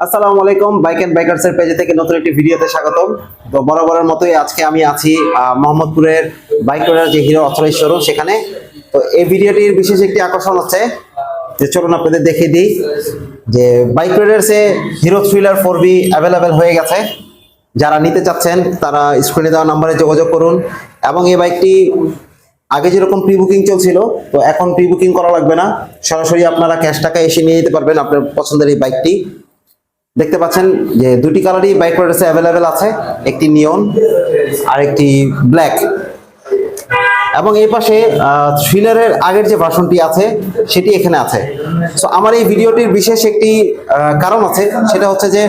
আসসালামু আলাইকুম, bike and bikers এর পেজে থেকে নতুন একটি ভিডিওতে স্বাগতম। তো বরাবরের মতোই আজকে আমি আছি মোহাম্মদপুরের বাইক রাইডার যে হিরো অথরাইজ শোরুম সেখানে। তো এই ভিডিওটির বিশেষ একটি আকর্ষণ হচ্ছে যে চলুন আপনাদের দেখিয়ে দিই যে bike রাইডার্সে Hero Thriller four V available হয়ে গেছে। যারা নিতে চাচ্ছেন, তারা স্ক্রিনে দেওয়া নম্বরে যোগাযোগ করুন। এবং এই বাইকটি আগে যেরকম প্রি বুকিং চলছিল, তো এখন প্রি বুকিং করা লাগবে না। সরাসরি আপনারা ক্যাশ টাকা এসে নিয়ে যেতে পারবেন আপনার পছন্দের এই বাইকটি। দেখতে পাচ্ছেন যে দুটি কালারই বাইক রয়েছে অ্যাভেলেবেল আছে, একটি নিয়ন আর একটি ব্ল্যাক এবং এই পাশে থ্রিলারের আগের যে ভার্সনটি আছে, সেটি এখানে আছে। সো আমার এই ভিডিওটির বিশেষ একটি কারণ আছে, সেটা হচ্ছে যে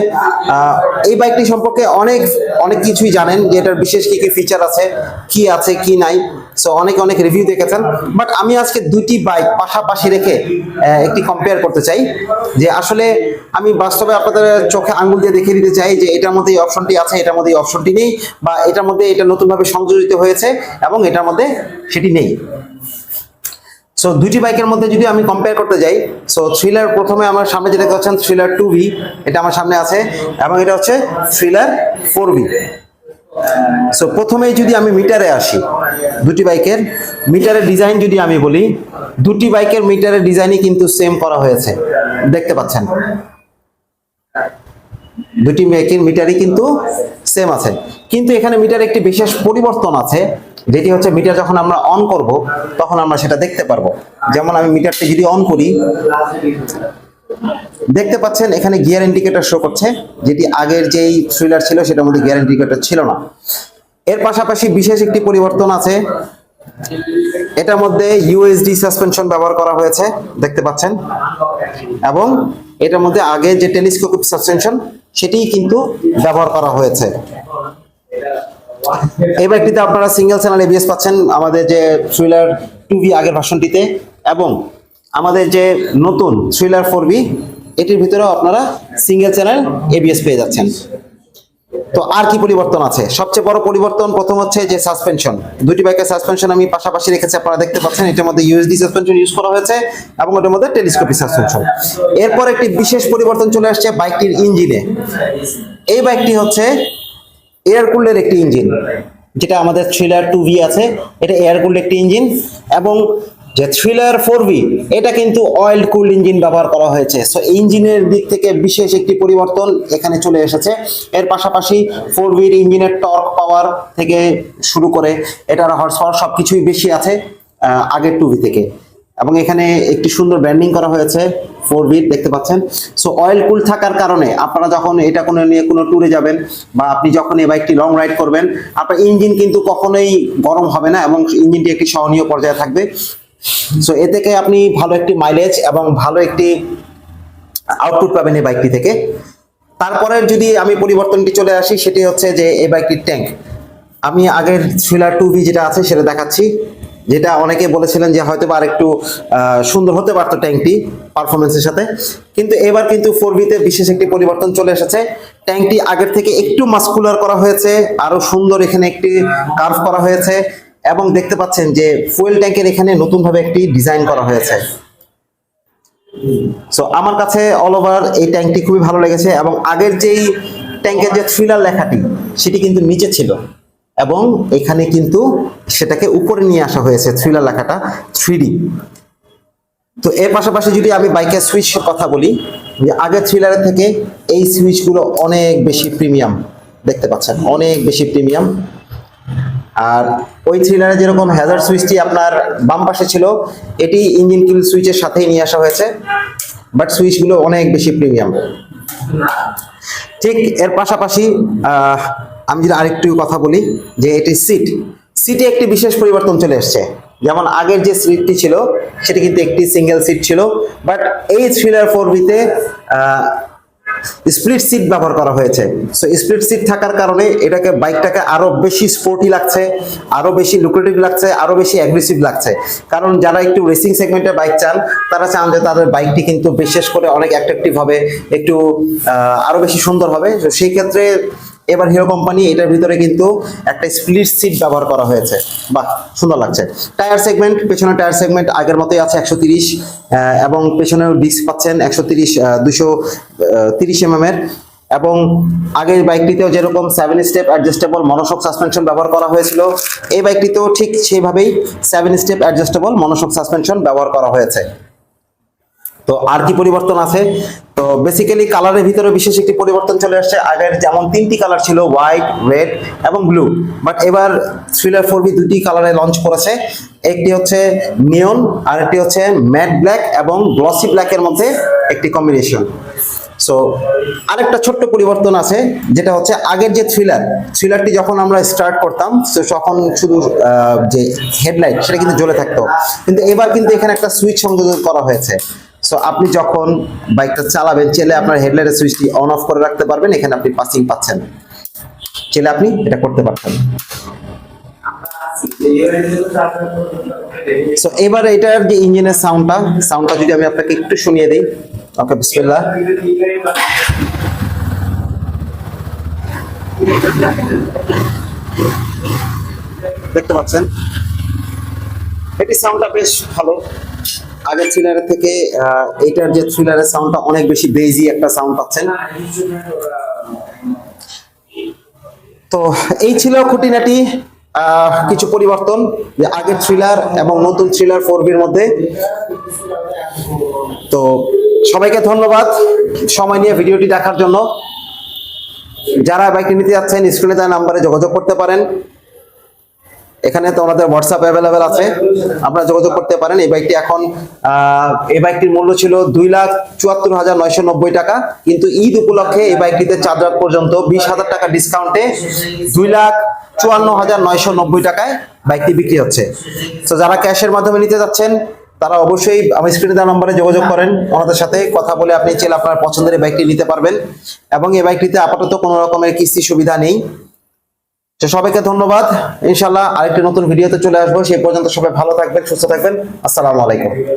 এই বাইকটি সম্পর্কে অনেক অনেক কিছুই জানেন যে এটার বিশেষ কি কি ফিচার আছে, কি আছে, কি নাই। সো অনেক অনেক রিভিউ দেখেছেন বাট আমি আজকে দুটি বাইক পাশাপাশি রেখে একটি কম্পেয়ার করতে চাই, যে আসলে আমি বাস্তবে আপনাদের চোখে আঙ্গুল দিয়ে দেখিয়ে দিতে চাই যে এটার মধ্যে এই অপশনটি আছে, এটার মধ্যে এই অপশনটি নেই, বা এটার মধ্যে এটা নতুনভাবে সংযোজিত হয়েছে, এবং এটার মধ্যে সেটি নেই। সো দুটি বাইকের মধ্যে যদি আমি কম্পেয়ার করতে যাই সো থ্রিলার প্রথমে আমার সামনে যেটা পাচ্ছেন থ্রিলার টু এটা আমার সামনে আছে, এবং এটা হচ্ছে থ্রিলার ফোর সো প্রথমেই যদি আমি মিটারে আসি, দুটি বাইকের মিটারের ডিজাইন যদি আমি বলি, দুটি বাইকের মিটারের ডিজাইনই কিন্তু সেম করা হয়েছে। দেখতে পাচ্ছেন? দুটি বাইকের মিটারই কিন্তু সেম আছে। কিন্তু এখানে মিটার একটি বিশেষ পরিবর্তন আছে, যেটি হচ্ছে মিটার যখন আমরা অন করব, তখন আমরা সেটা দেখতে পারব। যেমন আমি মিটারটি যদি অন করি দেখতে পাচ্ছেন, এখানে গিয়ার ইন্ডিকেটর শো করছে, যেটি আগের যেই থ্রিলার ছিল, সেটার মধ্যে গিয়ার ইন্ডিকেটর ছিল না। এর পাশাপাশি বিশেষ একটি পরিবর্তন আছে, এটার মধ্যে ইউএসডি সাসপেনশন ব্যবহার করা হয়েছে, দেখতে পাচ্ছেন। এবং এটার মধ্যে আগে যে টেলিস্কোপিক সাসপেনশন সেটিই কিন্তু ব্যবহার করা হয়েছে। এই বাইকটিতে আপনারা সিঙ্গেল চ্যানেল এবিএস পাচ্ছেন, আমাদের যে থ্রিলার টু ভি আগের ভার্সনটিতে এবং আমাদের যে নতুন থ্রিলার ফোর বি এটির ভিতরেও আপনারা সিঙ্গেল চ্যানেল এবিএস পেয়ে যাচ্ছেন। তো আর কি পরিবর্তন আছে? সবচেয়ে বড় পরিবর্তন প্রথম হচ্ছে যে সাসপেনশন দুটি বাইকের সাসপেনশন আমি পাশাপাশি রেখেছি, আপনারা দেখতে পাচ্ছেন, এটার মধ্যে ইউএসডি সাসপেনশন ইউজ করা হয়েছে এবং ওটার মধ্যে টেলিস্কোপিক সাসপেনশন এরপর একটি বিশেষ পরিবর্তন চলে আসছে বাইকটির ইঞ্জিনে। এই বাইকটি হচ্ছে এয়ার কুলের একটি ইঞ্জিন যেটা আমাদের থ্রিলার টু ভি আছে। এটা এয়ার একটি ইঞ্জিন এবং যে থ্রিলার ফোর এটা কিন্তু অয়েল কুল ইঞ্জিন ব্যবহার করা হয়েছে। সো ইঞ্জিনের দিক থেকে বিশেষ একটি পরিবর্তন এখানে চলে এসেছে। এর পাশাপাশি ফোর ভির ইঞ্জিনের টর্ক পাওয়ার থেকে শুরু করে এটার হর্স পাওয়ার সব কিছুই বেশি আছে আগের টু ভি থেকে। এবং এখানে একটি সুন্দর ব্র্যান্ডিং করা হয়েছে ফোর ভিট দেখতে পাচ্ছেন। সো অয়েল কুল থাকার কারণে আপনারা যখন এটা কোনো নিয়ে কোনো ট্যুরে যাবেন বা আপনি যখন এই বাইকটি লং রাইড করবেন, আপনার ইঞ্জিন কিন্তু কখনোই গরম হবে না এবং ইঞ্জিনটি একটি সহনীয় পর্যায়ে থাকবে। সো এ থেকে আপনি ভালো একটি মাইলেজ এবং ভালো একটি আউটপুট পাবেন এই বাইকটি থেকে। তারপরে যদি আমি পরিবর্তনটি চলে আসি, সেটি হচ্ছে যে এই বাইকটির ট্যাঙ্ক আমি আগের থ্রিলার টু ভি যেটা আছে, সেটা দেখাচ্ছি। যেটা অনেকে বলেছিলেন যে হয়তো বা আরেকটু সুন্দর হতে পারতো ট্যাঙ্কটি পারফরমেন্সের সাথে। কিন্তু এবার কিন্তু ফোর ভিতে বিশেষ একটি পরিবর্তন চলে এসেছে। ট্যাঙ্কটি আগের থেকে একটু মাস্কুলার করা হয়েছে আরও সুন্দর এখানে একটি কার্ভ করা হয়েছে। এবং দেখতে পাচ্ছেন যে ফুয়েল ট্যাঙ্কের এখানে নতুনভাবে একটি ডিজাইন করা হয়েছে। সো আমার কাছে অল ওভার এই ট্যাঙ্কটি খুবই ভালো লেগেছে এবং আগের যেই ট্যাঙ্কের যে থ্রিলার লেখাটি, সেটি কিন্তু নিচে ছিল এবং এখানে কিন্তু সেটাকে উপরে নিয়ে আসা হয়েছে থ্রিলার লেখাটা থ্রি তো এর পাশাপাশি যদি আমি বাইকের সুইচ কথা বলি, যে আগের থ্রিলারের থেকে এই সুইচগুলো অনেক বেশি প্রিমিয়াম দেখতে পাচ্ছেন? অনেক বেশি প্রিমিয়াম আর ওই থ্রিলারে যেরকম হ্যাজার সুইচটি আপনার বাম পাশে ছিল, এটি ইঞ্জিন কিল সুইচের সাথেই নিয়ে আসা হয়েছে বাট সুইচগুলো অনেক বেশি প্রিমিয়াম ঠিক এর পাশাপাশি আমি যদি আরেকটু কথা বলি, যে এটি সিট সিটে একটি বিশেষ পরিবর্তন চলে এসেছে। যেমন আগের যে সিটটি ছিল, সেটি কিন্তু একটি সিঙ্গেল সিট ছিল বাট এই থ্রিলার ফোর ভিতে স্প্লিট সিট ব্যবহার করা হয়েছে। সো স্প্লিট সিট থাকার কারণে এটাকে, বাইকটাকে আরও বেশি স্পোর্টি লাগছে আরও বেশি লুক্রেটিভ লাগছে আরও বেশি অ্যাগ্রেসিভ লাগছে। কারণ যারা একটু রেসিং সেগমেন্টে বাইক চান, তারা চান যে তাদের বাইকটি কিন্তু বিশেষ করে অনেক অ্যাট্রাকটিভ হবে, একটু আরও আরও বেশি সুন্দর হবে। সেই ক্ষেত্রে এবার হিরো কোম্পানি এটার ভিতরে কিন্তু একটা স্প্লিট সিট ব্যবহার করা হয়েছে। বাহ, সুন্দর লাগছে। টায়ার সেগমেন্ট পেছনে টায়ার সেগমেন্ট আগের মতোই আছে একশো তিরিশ এবং পেছনের ডিস্ক পাচ্ছেন একশো তিরিশ দুশো তিরিশ এর। এবং আগের বাইকটিতেও যেরকম seven step adjustable monoshock suspension ব্যবহার করা হয়েছিল, এই বাইকটিতেও ঠিক সেইভাবেই seven step adjustable monoshock suspension ব্যবহার করা হয়েছে। তো আর কি পরিবর্তন আছে? বেসিক্যালি কালারের ভিতরে বিশেষ একটি পরিবর্তন চলে আসছে। আগের যেমন তিনটি কালার ছিল হোয়াইট রেড এবং ব্লু বাট এবার থ্রিলার ফোর বি দুটি কালারে লঞ্চ করেছে। একটি হচ্ছে নিয়ন আর একটি হচ্ছে ম্যাট ব্ল্যাক এবং গ্লসি ব্ল্যাকের মধ্যে একটি কম্বিনেশন সো আরেকটা ছোট্ট পরিবর্তন আছে, যেটা হচ্ছে আগের যে থ্রিলার থ্রিলারটি যখন আমরা স্টার্ট করতাম তো তখন শুধু যে হেডলাইট সেটা কিন্তু জ্বলে থাকতো। কিন্তু এবার কিন্তু এখানে একটা সুইচ সংযোজন করা হয়েছে। সো আপনি যখন বাইকটা চালাবেন চেলে আপনার হেডলাইটের সুইচটি অন অফ করে রাখতে পারবেন, এখানে আপনি পাসিং পাচ্ছেন। চেলে আপনি এটা করতে পারছেন সো এবার এটার যে ইঞ্জিনের সাউন্ডটা সাউন্ডটা যদি আমি আপনাকে একটু শুনিয়ে দিই। ওকে বিসমিল্লাহ। দেখতে পাচ্ছেন? এটি সাউন্ডটা বেশ ভালো। আগের থ্রিলারের থেকে এটার যে থ্রিলারের সাউন্ডটা অনেক বেশি বেজি একটা সাউন্ড পাচ্ছেন। তো এই ছিল খুঁটিনাটি কিছু পরিবর্তন যে আগের থ্রিলার এবং নতুন থ্রিলার ফোর বির মধ্যে। তো সবাইকে ধন্যবাদ সময় নিয়ে ভিডিওটি দেখার জন্য। যারা বাইকটি নিতে যাচ্ছেন স্ক্রিনে দেওয়া নাম্বারে যোগাযোগ করতে পারেন। এখানে তো আমাদের হোয়াটসঅ্যাপ অ্যাভেলেবেল আছে। আপনারা যোগাযোগ করতে পারেন। এই বাইকটি এখন এই বাইকটির মূল্য ছিল দুই লাখ চুয়াত্তর হাজার নয়শো নব্বই টাকা। কিন্তু ঈদ উপলক্ষে এই বাইকটিতে চার লাখ পর্যন্ত বিশ হাজার টাকা ডিসকাউন্টে দুই লাখ চুয়ান্ন হাজার নয়শো নব্বই টাকায় বাইকটি বিক্রি হচ্ছে। তো যারা ক্যাশের মাধ্যমে নিতে যাচ্ছেন, তারা অবশ্যই আমার স্ক্রিনে দেওয়া নম্বরে যোগাযোগ করেন। ওনাদের সাথে কথা বলে আপনি চাইলে আপনার পছন্দের বাইকটি নিতে পারবেন। এবং এই বাইকটিতে আপাতত কোনো রকমের কিস্তি সুবিধা নেই। তো সবাইকে ধন্যবাদ। ইনশাল্লাহ আরেকটি নতুন ভিডিওতে চলে আসব। সেই পর্যন্ত সবাই ভালো থাকবেন, সুস্থ থাকবেন। আসসালামু আলাইকুম।